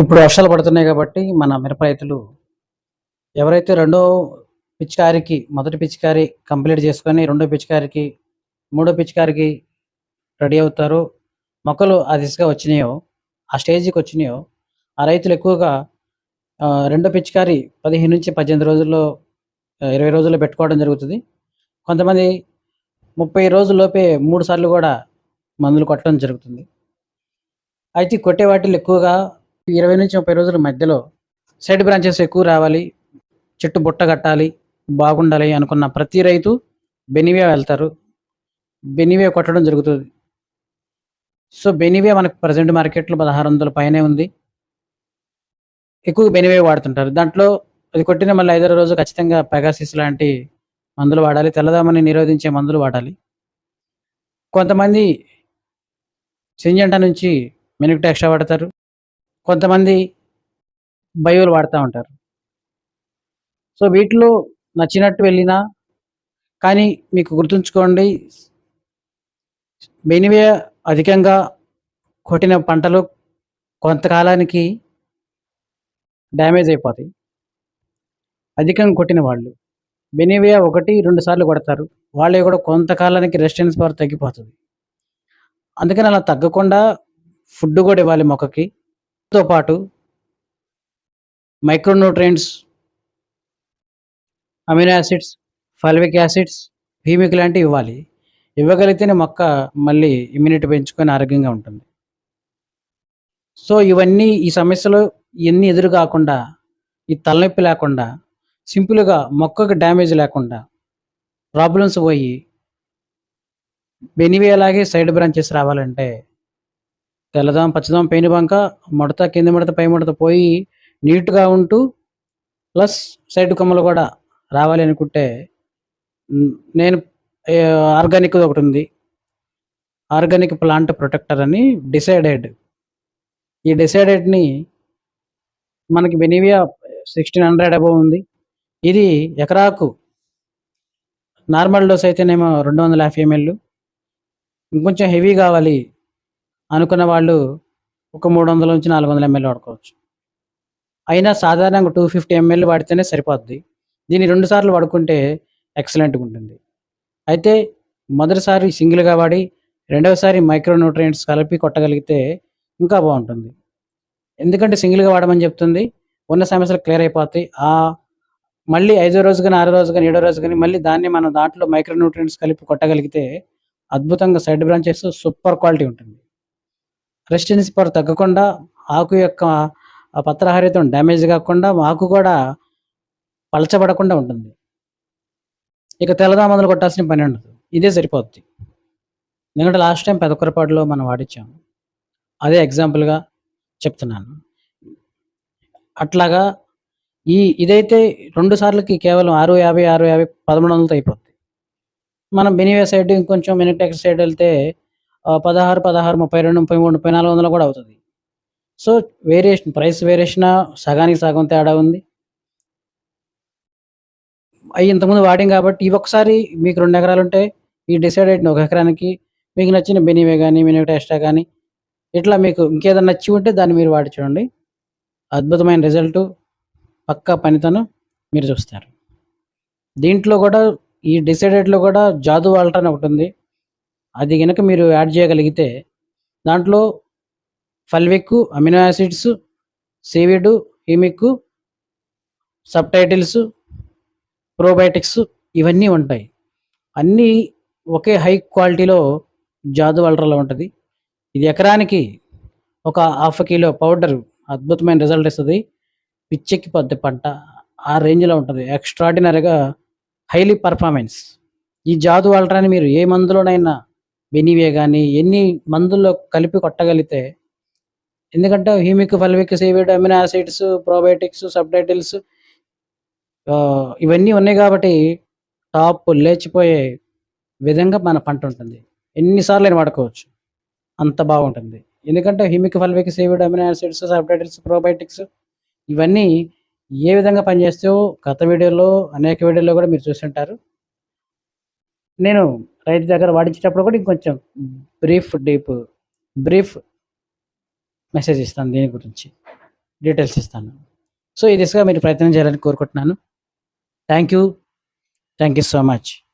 ఇప్పుడు వర్షాలు పడుతున్నాయి కాబట్టి మన మిరప రైతులు ఎవరైతే రెండో పిచికారికి మొదటి పిచికారి కంప్లీట్ చేసుకొని రెండో పిచికారికి మూడో పిచికారికి రెడీ అవుతారో మొక్కలు ఆ దిశగా వచ్చినాయో ఆ స్టేజ్కి వచ్చినాయో ఆ రైతులు ఎక్కువగా రెండో పిచికారి పదిహేను నుంచి పద్దెనిమిది రోజుల్లో ఇరవై రోజుల్లో పెట్టుకోవడం జరుగుతుంది. కొంతమంది ముప్పై రోజుల్లోపే మూడు సార్లు కూడా మందులు కొట్టడం జరుగుతుంది. అయితే కొట్టే వాటిలో ఎక్కువగా ఇరవై నుంచి ముప్పై రోజుల మధ్యలో సైడ్ బ్రాంచెస్ ఎక్కువ రావాలి చెట్టు బుట్ట కట్టాలి బాగుండాలి అనుకున్న ప్రతి రైతు బెనివే వెళ్తారు. బెనివే కొట్టడం జరుగుతుంది. సో బెనివే మనకు ప్రజెంట్ మార్కెట్లో పదహారు వందల పైనే ఉంది. ఎక్కువ బెనివే వాడుతుంటారు. దాంట్లో అది కొట్టిన మళ్ళీ ఐదారు రోజు ఖచ్చితంగా పెగాసిస్ లాంటి మందులు వాడాలి తెల్లదామని నిరోధించే మందులు వాడాలి. కొంతమంది సింజంట నుంచి మినిట్ ఎక్స్ట్రా వాడతారు. కొంతమంది బయోలు వాడుతూ ఉంటారు. సో వీటిలో నచ్చినట్టు వెళ్ళినా కానీ మీకు గుర్తుంచుకోండి మెనివే అధికంగా కొట్టిన పంటలు కొంతకాలానికి డ్యామేజ్ అయిపోతాయి. అధికంగా కొట్టిన వాళ్ళు బెనివియా ఒకటి రెండు సార్లు కొడతారు. వాళ్ళు కూడా కొంతకాలానికి రెసిస్టెన్స్ పవర్ తగ్గిపోతుంది. అందుకని అలా తగ్గకుండా ఫుడ్ కూడా ఇవ్వాలి మొక్కకి. తో పాటు micronutrients amino acids fulvic acids humic లాంటివి ఇవ్వాలి. ఇవ్వగలిగితేనే మొక్క మళ్ళీ ఇమ్యూనిటీ పెంచుకొని ఆరోగ్యంగా ఉంటుంది. సో ఇవన్నీ ఈ సమస్యలు ఎన్ని ఎదురు కాకుండా ఈ తలనొప్పి లేకుండా సింపుల్గా మొక్కకు డ్యామేజ్ లేకుండా ప్రాబ్లమ్స్ పోయి బెనివే అలాగే సైడ్ బ్రాంచెస్ రావాలంటే తెల్లదాం పచ్చదాం పెయిన్ బంక ముడత కింద ముడత పై ముడత పోయి నీట్గా ఉంటూ ప్లస్ సైడ్ కొమ్మలు కూడా రావాలి అనుకుంటే నేను ఆర్గానిక్ ఒకటి ఉంది. ఆర్గానిక్ ప్లాంట్ ప్రొటెక్టర్ అని డిసైడెడ్. ఈ డిసైడెడ్ని మనకి బెనివియా సిక్స్టీన్ హండ్రెడ్ అబవ్ ఉంది. ఇది ఎకరాకు నార్మల్ డోస్ అయితేనేమో రెండు వందల యాభై ఎంఎల్ ఇంకొంచెం హెవీ కావాలి అనుకున్న వాళ్ళు ఒక మూడు వందల నుంచి నాలుగు వందల ఎంఎల్ వాడుకోవచ్చు. అయినా సాధారణంగా టూ ఫిఫ్టీ ఎంఎల్ వాడితేనే సరిపోద్ది. దీన్ని రెండు సార్లు వాడుకుంటే ఎక్సలెంట్గా ఉంటుంది. అయితే మొదటిసారి సింగిల్గా వాడి రెండవసారి మైక్రో న్యూట్రియంట్స్ కలిపి కొట్టగలిగితే ఇంకా బాగుంటుంది. ఎందుకంటే సింగిల్గా వాడమని చెప్తుంది. ఉన్న సమస్యలు క్లియర్ అయిపోతాయి. ఆ మళ్ళీ ఐదో రోజు కానీ ఆరో రోజు కానీ ఏడో రోజు కానీ మళ్ళీ దాన్ని మనం దాంట్లో మైక్రో న్యూట్రియంట్స్ కలిపి కొట్టగలిగితే అద్భుతంగా సైడ్ బ్రాంచెస్ సూపర్ క్వాలిటీ ఉంటుంది. రెసిస్టెన్స్ పవర్ తగ్గకుండా ఆకు యొక్క పత్రహరితం డ్యామేజ్ కాకుండా ఆకు కూడా పలచబడకుండా ఉంటుంది. ఇక తెల్లదామందులు కొట్టాల్సిన పని ఉండదు. ఇదే సరిపోద్ది. ఎందుకంటే లాస్ట్ టైం పెదకొరపాటులో మనం వాడించాము అదే ఎగ్జాంపుల్గా చెప్తున్నాను. అట్లాగా ఈ ఇదైతే రెండు సార్లకి కేవలం ఆరు యాభై ఆరు యాభై పదమూడు వందలతో అయిపోద్ది. మనం బెనివే సైడ్ ఇంకొంచెం మినిటెక్ సైడ్ వెళ్తే పదహారు పదహారు ముప్పై రెండు ముప్పై మూడు ముప్పై నాలుగు వందలు కూడా అవుతుంది. సో వేరియేషన్ ప్రైస్ వేరియేషన్ సగానికి సగం తేడా ఉంది. అవి ఇంతకుముందు వాడాం కాబట్టి ఇవి ఒకసారి మీకు రెండు ఎకరాలు ఉంటే ఈ డిసైడెడ్ ఒక ఎకరానికి మీకు నచ్చిన బెనివే కానీ మినివే ఎక్స్ట్రా కానీ ఇట్లా మీకు ఇంకేదైనా నచ్చి ఉంటే దాన్ని మీరు వాడి చూడండి. అద్భుతమైన రిజల్ట్ పక్కా పనితనం మీరు చూస్తారు. దీంట్లో కూడా ఈ డిసైడెడ్లో కూడా జాదు వాల్ట్ అని ఒకటి ఉంది. అది కనుక మీరు యాడ్ చేయగలిగితే దాంట్లో fulvic amino acids seaweed humic subtilis probiotics ఇవన్నీ ఉంటాయి. అన్నీ ఒకే హై క్వాలిటీలో జాదు వలరలో ఉంటుంది. ఇది ఎకరానికి ఒక హాఫ్ కిలో పౌడర్ అద్భుతమైన రిజల్ట్ ఇస్తుంది. పిచ్చెక్కి పొద్దు పంట. ఆ రేంజ్లో ఉంటుంది. ఎక్స్ట్రాడినరీగా హైలీ పర్ఫార్మెన్స్. ఈ జాదు వలరాన్ని మీరు ఏ మందులోనైనా బెనివే కానీ ఎన్ని మందుల్లో కలిపి కొట్టగలిగితే ఎందుకంటే humic fulvic seaweed amino acids probiotics subtilis ఇవన్నీ ఉన్నాయి కాబట్టి టాప్ లేచిపోయే విధంగా మన పంట ఉంటుంది. ఎన్నిసార్లు అయినా వాడుకోవచ్చు. అంత బాగుంటుంది. ఎందుకంటే humic fulvic seaweed amino acids subtilis probiotics ఇవన్నీ ఏ విధంగా పనిచేస్తాయో గత వీడియోలో అనేక వీడియోలో కూడా మీరు చూసి ఉంటారు నేను రైతు దగ్గర వాడించేటప్పుడు కూడా ఇంకొంచెం బ్రీఫ్ డీప్ బ్రీఫ్ మెసేజ్ ఇస్తాను దీని గురించి. డీటెయిల్స్ ఇస్తాను. సో ఈ దిశగా మీరు ప్రయత్నం చేయాలని కోరుకుంటున్నాను. Thank you. Thank you so much.